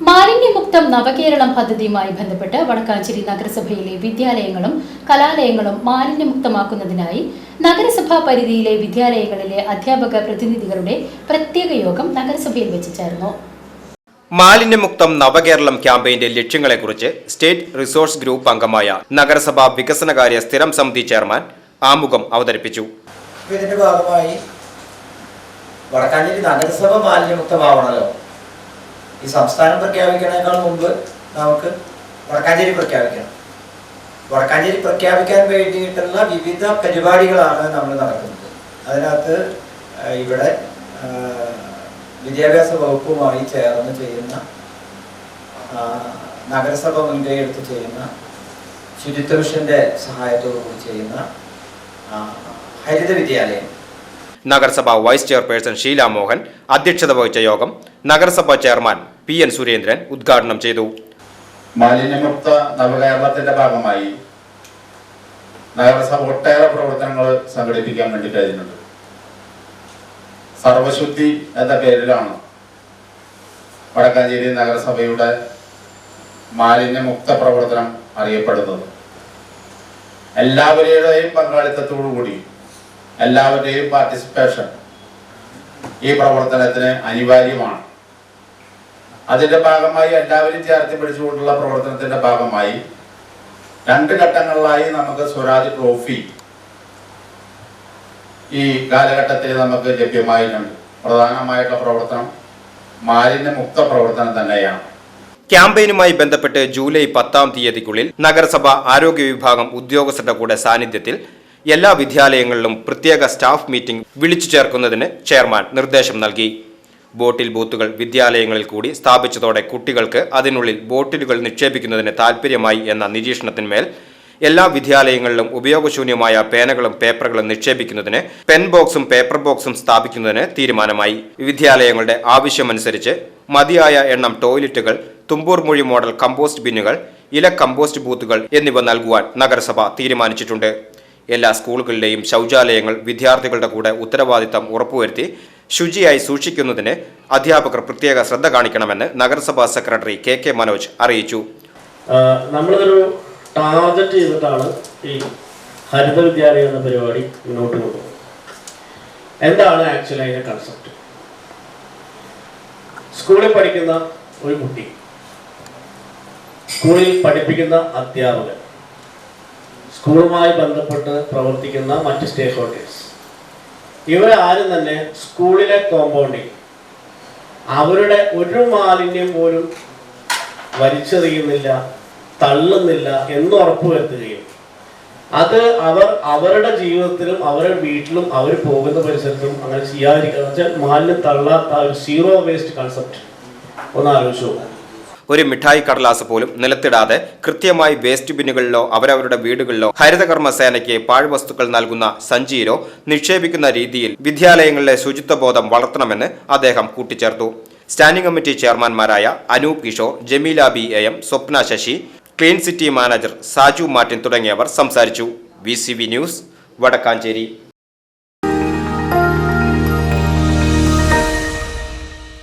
മാലിന്യമുക്തം നവകേരളം പദ്ധതിയുമായി ബന്ധപ്പെട്ട് വടക്കാഞ്ചേരി നഗരസഭയിലെ വിദ്യാലയങ്ങളും കലാലയങ്ങളും മാലിന്യമുക്തമാക്കുന്നതിനായി നഗരസഭാ പരിധിയിലെ വിദ്യാലയങ്ങളിലെ അധ്യാപക പ്രതിനിധികളുടെ പ്രത്യേക യോഗം നഗരസഭയിൽ വെച്ച് ചേർന്നു. മാലിന്യമുക്തം നവകേരളം ക്യാമ്പയിന്റെ ലക്ഷ്യങ്ങളെക്കുറിച്ച് സ്റ്റേറ്റ് റിസോഴ്സ് ഗ്രൂപ്പ് അംഗമായ നഗരസഭാ വികസനകാര്യ സ്ഥിരം സമിതി ചെയർമാൻ ആമുഖം അവതരിപ്പിച്ചു. ഇതിന്റെ ഭാഗമായി വടക്കാഞ്ചേരി നഗരസഭ മാലിന്യമുക്തമാവണമല്ലോ ഈ സംസ്ഥാനം പ്രഖ്യാപിക്കണേക്കാൾ മുമ്പ് നമുക്ക് വടക്കാഞ്ചേരി പ്രഖ്യാപിക്കണം. വടക്കാഞ്ചേരി പ്രഖ്യാപിക്കാൻ വേണ്ടിയിട്ടുള്ള വിവിധ പരിപാടികളാണ് നമ്മൾ നടക്കുന്നത് അതിനകത്ത് ഇവിടെ വിദ്യാഭ്യാസ വകുപ്പുമായി ചേർന്ന് ചെയ്യുന്ന നഗരസഭ മുൻകൈ എടുത്ത് ചെയ്യുന്ന ശുചിത്വ മിഷന്റെ സഹായത്തോടു കൂടി ചെയ്യുന്ന ഹരിത വിദ്യാലയം. നഗരസഭ വൈസ് ചെയർപേഴ്സൺ ഷീല മോഹൻ അധ്യക്ഷത വഹിച്ച യോഗം നഗരസഭാ ചെയർമാൻ പി എൻ സുരേന്ദ്രൻ ഉദ്ഘാടനം ചെയ്തു. മാലിന്യമുക്ത നവകേരളത്തിന്റെ ഭാഗമായി നഗരസഭ ഒട്ടേറെ പ്രവർത്തനങ്ങൾ സംഘടിപ്പിക്കാൻ വേണ്ടി കഴിഞ്ഞിട്ടുണ്ട്. സർവശുദ്ധി എന്ന പേരിലാണ് വടക്കാഞ്ചേരി നഗരസഭയുടെ മാലിന്യമുക്ത പ്രവർത്തനം അറിയപ്പെടുന്നത്. എല്ലാവരുടെയും പങ്കാളിത്തത്തോടു കൂടി എല്ലാവരുടെയും പാർട്ടിസിപ്പേഷൻ ഈ പ്രവർത്തനത്തിന് അനിവാര്യമാണ്. അതിന്റെ ഭാഗമായി എല്ലാവരും ചേർത്ത് പിടിച്ചുകൊണ്ടുള്ള പ്രവർത്തനത്തിന്റെ ഭാഗമായി രണ്ട് ഘട്ടങ്ങളിലായി നമുക്ക് സ്വരാജ് ട്രോഫി ഈ കാലഘട്ടത്തിൽ നമുക്ക് ലഭ്യമായിട്ടുണ്ട്. പ്രധാനമായിട്ടുള്ള പ്രവർത്തനം മാലിന്യമുക്ത പ്രവർത്തനം തന്നെയാണ്. ക്യാമ്പയിനുമായി ബന്ധപ്പെട്ട് ജൂലൈ പത്താം തീയതിക്കുള്ളിൽ നഗരസഭ ആരോഗ്യ വിഭാഗം ഉദ്യോഗസ്ഥരുടെ കൂടെ സാന്നിധ്യത്തിൽ എല്ലാ വിദ്യാലയങ്ങളിലും പ്രത്യേക സ്റ്റാഫ് മീറ്റിംഗ് വിളിച്ചു ചേർക്കുന്നതിന് ചെയർമാൻ നിർദ്ദേശം നൽകി. ബോട്ടിൽ ബൂത്തുകൾ വിദ്യാലയങ്ങളിൽ കൂടി സ്ഥാപിച്ചതോടെ കുട്ടികൾക്ക് അതിനുള്ളിൽ ബോട്ടിലുകൾ നിക്ഷേപിക്കുന്നതിന് താൽപ്പര്യമായി എന്ന നിരീക്ഷണത്തിന്മേൽ എല്ലാ വിദ്യാലയങ്ങളിലും ഉപയോഗശൂന്യമായ പേനകളും പേപ്പറുകളും നിക്ഷേപിക്കുന്നതിന് പെൻ ബോക്സും പേപ്പർ ബോക്സും സ്ഥാപിക്കുന്നതിന് തീരുമാനമായി. വിദ്യാലയങ്ങളുടെ ആവശ്യമനുസരിച്ച് മതിയായ എണ്ണം ടോയ്ലറ്റുകൾ തുമ്പൂർ മൊഴി മോഡൽ കമ്പോസ്റ്റ് ബിന്നുകൾ ഇല കമ്പോസ്റ്റ് ബൂത്തുകൾ എന്നിവ നൽകുവാൻ നഗരസഭ തീരുമാനിച്ചിട്ടുണ്ട്. എല്ലാ സ്കൂളുകളിലെയും ശൗചാലയങ്ങൾ വിദ്യാർത്ഥികളുടെ കൂടെ ഉത്തരവാദിത്തം ഉറപ്പുവരുത്തി ശുചിയായി സൂക്ഷിക്കുന്നതിന് അധ്യാപകർ പ്രത്യേക ശ്രദ്ധ കാണിക്കണമെന്ന് നഗരസഭാ സെക്രട്ടറി കെ കെ മനോജ് അറിയിച്ചു. നമ്മളിതൊരു ടാർഗറ്റ് ചെയ്തിട്ടാണ് ഈ ഹരിത വിദ്യാലയം എന്ന പരിപാടി മുന്നോട്ട് കൊണ്ടുപോകുന്നത്. എന്താണ് ആക്ച്വലി അതിന്റെ കൺസെപ്റ്റ് സ്കൂളിൽ പഠിക്കുന്ന ഒരു കുട്ടി സ്കൂളിൽ പഠിപ്പിക്കുന്ന അധ്യാപകൻ സ്കൂളുമായി ബന്ധപ്പെട്ട് പ്രവർത്തിക്കുന്ന മറ്റ് സ്റ്റേക്ക് ഹോൾഡേഴ്സ് ഇവരാരും തന്നെ സ്കൂളിലെ കോമ്പൗണ്ടിൽ അവരുടെ ഒരു മാലിന്യം പോലും വലിച്ചെറിയുന്നില്ല തള്ളുന്നില്ല എന്ന് ഉറപ്പുവരുത്തുകയും അത് അവർ അവരുടെ ജീവിതത്തിലും അവരുടെ വീട്ടിലും അവർ പോകുന്ന പരിസരത്തും അങ്ങനെ ചെയ്യാതിരിക്കുക എന്ന് വെച്ചാൽ മാലിന്യം തള്ളാത്ത ഒരു സീറോ വേസ്റ്റ് കൺസെപ്റ്റ് ഒന്ന് ആലോചിച്ചു നോക്കാം ഒരു മിഠായി കടലാസ് പോലും നിലത്തിടാതെ കൃത്യമായി വേസ്റ്റ് ബിന്നുകളിലോ അവരവരുടെ വീടുകളിലോ ഹരിതകർമ്മ സേനയ്ക്ക് പാഴ്വസ്തുക്കൾ നൽകുന്ന സഞ്ചിയിലോ നിക്ഷേപിക്കുന്ന രീതിയിൽ വിദ്യാലയങ്ങളിലെ ശുചിത്വബോധം വളർത്തണമെന്ന് അദ്ദേഹം കൂട്ടിച്ചേർത്തു. Standing committee ചെയർമാൻമാരായ Anoop Kishore Jameela B A M Swapna Sasi clean city manager Saju Martin തുടങ്ങിയവർ സംസാരിച്ചു. V news Wadakkanchery.